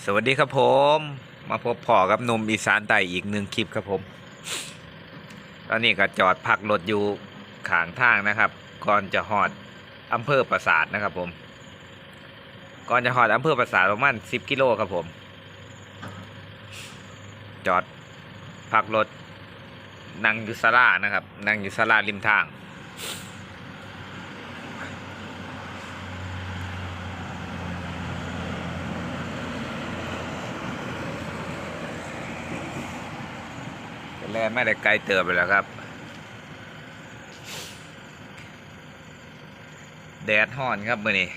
สวัสดีครับผม มาพบพ่อกับหนุ่มอีสานใต้อีกหนึ่งคลิปครับผม ตอนนี้ก็จอดพักรถอยู่ข้างทางนะครับ ก่อนจะหอดอำเภอปราสาทนะครับผม ก่อนจะหอดอำเภอปราสาทประมาณสิบกิโลครับผม จอดพักรถนั่งอยู่ศาลานะครับ นั่งอยู่ศาลาริมทาง ไม่ได้ไกลเติบไปแล้วครับ แดดห่อนครับมือนี้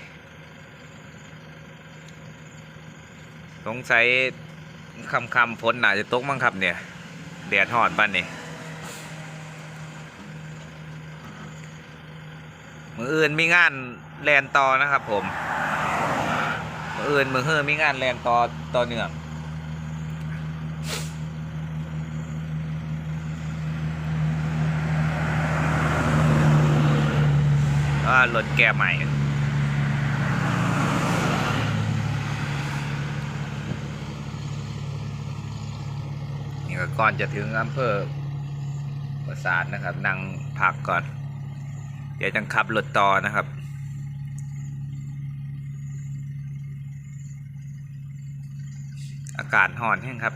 สงสัยคำคำฝนน่าจะตกมั้งครับเนี่ย แดดห่อนบ้านนี่มืออื่นมีงานแลนต่อนะครับผม มืออื่นมือเฮือมีงานแลนต่อต่อเนื่องารถแกใหม่นี่ก็ก่อนจะถึงอำเภอประสาทนะครับ นั่งพักก่อน เดี๋ยวจะขับรถต่อนะครับอากาศห่อนแห้งครับ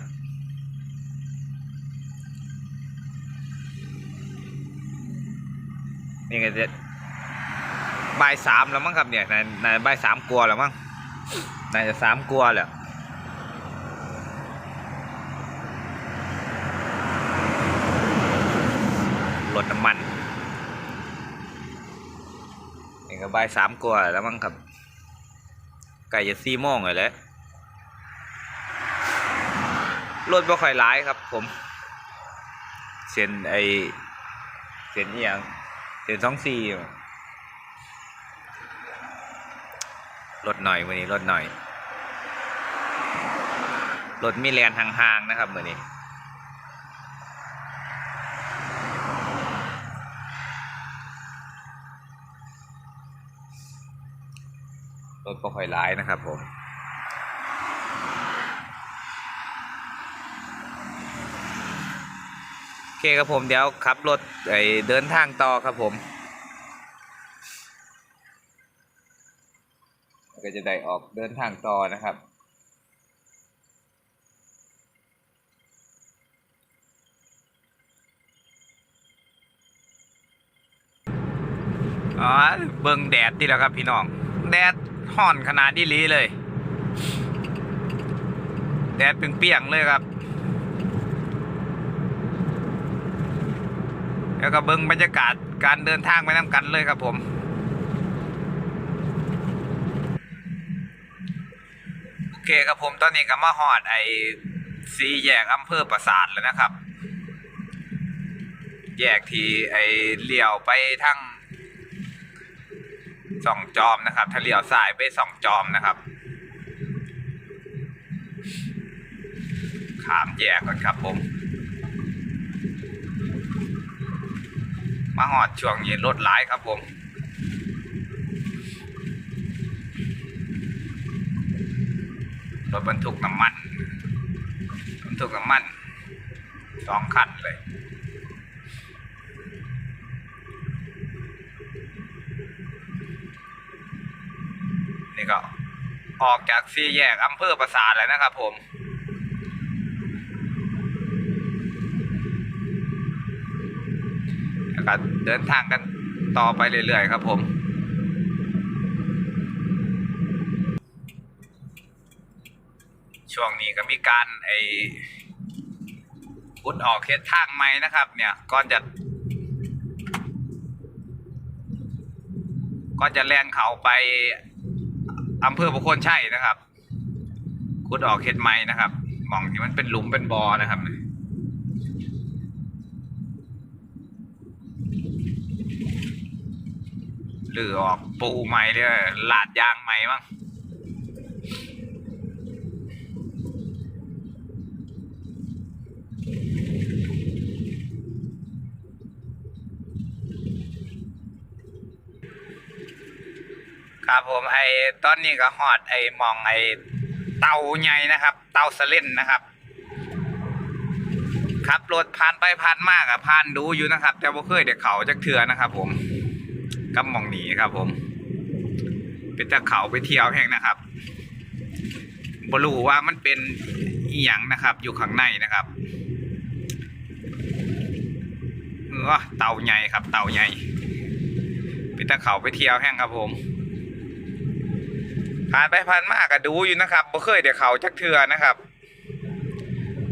นี่ก็จะ บ่ายสามแล้วมั้งครับเนี่ยนายนบ่ายสามกลัวแล้วมั้งนายจะสามกลัวแหละรถน้ำมันนี่ก็บ่ายสามกลัวแล้วมั้งครับไก่จะสี่โมงเลยแหละรถบ่ค่อยหลายครับผมเส้นไอเส้นนี่ยังเส้นสองสี่ ลดหน่อยวันนี้ลดหน่อยรถมีแลนห่างๆนะครับมือนี้รถก็ค่อยร้ายนะครับผมโอเคครับผมเดี๋ยวขับรถไอเดินทางต่อครับผม ก็จะได้ออกเดินทางต่อนะครับ อ๋อ เบิ่งแดดนี่แหละครับพี่น้อง แดดห่อนขนาดนี้ลีเลย แดดเปรียงๆเลยครับ แล้วก็เบิ่งบรรยากาศการเดินทางไปน้ำกันเลยครับผม โอ เคครับผมตอนนี้ก็มาฮอดไอ้สีแยกอำเภอปราสาทแล้วนะครับ แยกที่ไอ้เลี้ยวไปทางสองจอมนะครับ ถ้าเลี้ยวซ้ายไปสองจอมนะครับ ขามแยกก่อนครับผม มาหอดช่วงนี้รถหลายครับผม รถบรรทุกน้ำมันบรรทุกน้ำมันสองคันเลยนี่ก็ออกจากสี่แยกอำเภอประสาทแล้วนะครับผมแล้วก็เดินทางกันต่อไปเรื่อยๆครับผม ช่วงนี้ก็มีการไอ้อุดออกเขตทางใหม่นะครับ เนี่ยก่อนจะก่อนจะแล่นเขาไปอำเภอบุคคลใชัยนะครับขุดออกเขตใหม่นะครับมองที่มันเป็นหลุมเป็นบอ่อนะครับหรือออกปูใหม่เลยลาดยางใหม่มั้ง ครับผมไอ้ตอนนี้ก็ฮอดไอหมองไอ้เตาใหญ่นะครับ เตาสเล่นนะครับขับรถผ่านไปผ่านมากอะผ่านดูอยู่นะครับ แต่บ่เคยเด็กเขาจักเถื่อนะครับ ผมกำมองหนีครับ ผม เป็นตะเขาไปเที่ยวแห่งนะครับบรู้ว่ามันเป็นอีหยังนะครับ อยู่ข้างในนะครับเออเต่าใหญ่ครับ เต่าใหญ่เป็นตะเขาไปเที่ยวแห่งครับผม ผ่านไปผ่านมากก็ดูอยู่นะครับบ่เคยเดี๋ยวเขาจักเทือนะครับ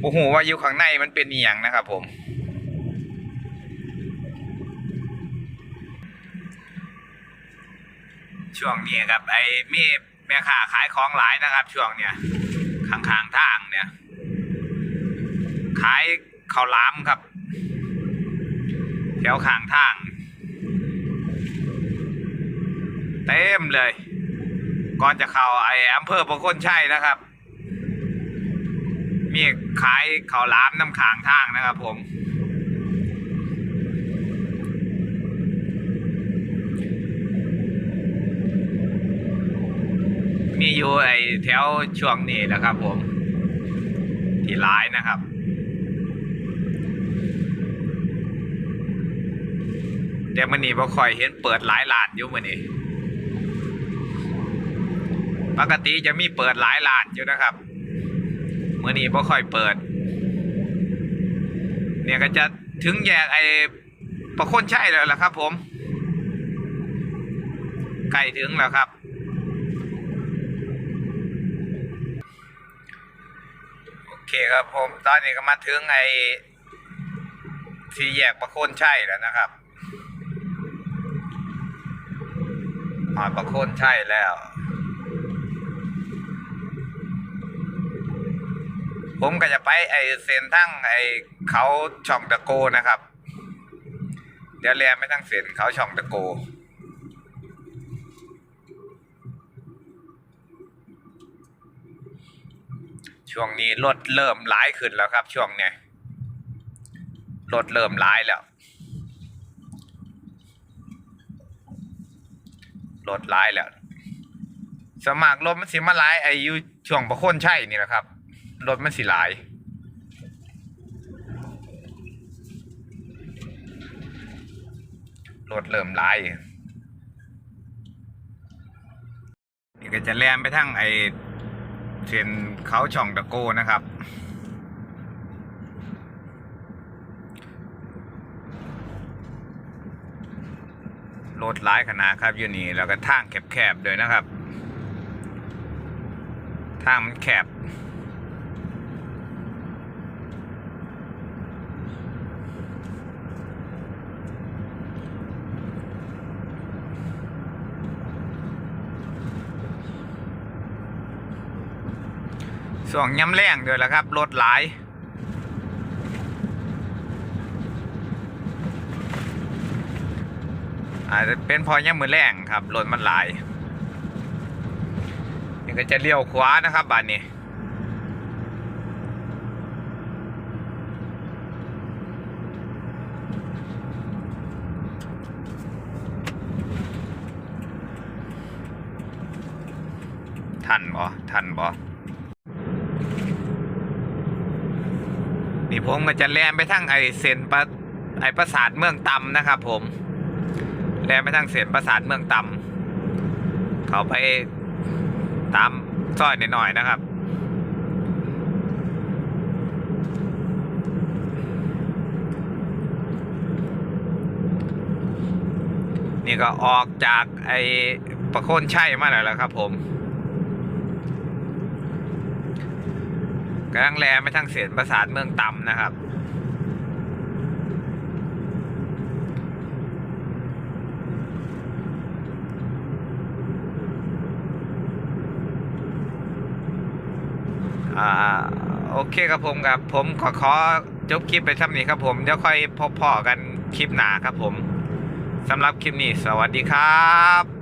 โอ้โหว่าอยู่ข้างในมันเป็นอีหยังนะครับ ผมช่วงนี้ครับไอ้มีแม่ค้าขายของหลายนะครับ ช่วงเนี้ยข้างๆทางเนี่ย ขายข้าวหลามครับ แถวข้างทาง เต็มเลย ก่อนจะเข้าไอ้อำเภอประคนชัยนะครับ มีขายข้าวหลามน้ำขางทางนะครับ ผม มีอยู่ไอ้แถวช่วงนี้แหละครับ ผม ที่ร้ายนะครับแต่มันนี่บ่ค่อยเห็นเปิดหลายร้านอยู่มันนี่ ปกติจะมีเปิดหลายร้านอยู่นะครับเมื่อนี้บ่ค่อยเปิด เนี่ยก็จะถึงแยกไอ้ประคนชัยแล้วล่ะครับ ผมใกล้ถึงแล้วครับ โอเคครับผมตอนนี้ก็มาถึงไอ้ที่แยกประคนชัยแล้วนะครับหอดประคนชัยแล้ว ผมก็จะไปไอเซนทั้งไอเขาช่องตะโกนะครับ เดี๋ยวเรียนไม่ทั้งเซนเขาช่องตะโก ช่วงนี้รถเริ่มร้ายขึ้นแล้วครับ ช่วงเนี้ยรถเริ่มร้ายแล้วรถร้ายแล้วสมัครรถมันสิมาร้ายไออยู่ช่วงประคนใช่นี่แหละครับ รถมันสิหลาย รถเริ่มหลายนี่ก็จะแลมไปทั้งไอเส้นเขาช่องตะโกนะครับรถหลายขนาดครับอยู่นี่แล้วก็ทางแคบๆด้วยนะครับ ทางมันแคบ ส่วงย้ำแรงด้วยแล้วครับ รถหลาย อาจจะเป็นพอย่ำมือแรงครับ รถมันหลายนี่ก็จะเลี้ยวขวานะครับบ้านนี้ทันบ่ทันบ่ นี่ผมก็จะแลมไปทั้งไอเซนปะไอประสาทเมืองตำนะครับผมแลมไปทั้งเซนประสาทเมืองตำเขาไปตามซอยหน่อยๆนะครับนี่ก็ออกจากไอประโคนชัยมาแล้วล่ะครับผม กำลังแลไปทางเสียนประสาทเมืองต่ำนะครับ อ่า โอเคครับผมครับ ผมขอขอจบคลิปไปท่านี้ครับผม เดี๋ยวค่อยพบพอกันคลิปหนาครับผมสำหรับคลิปนี้ สวัสดีครับ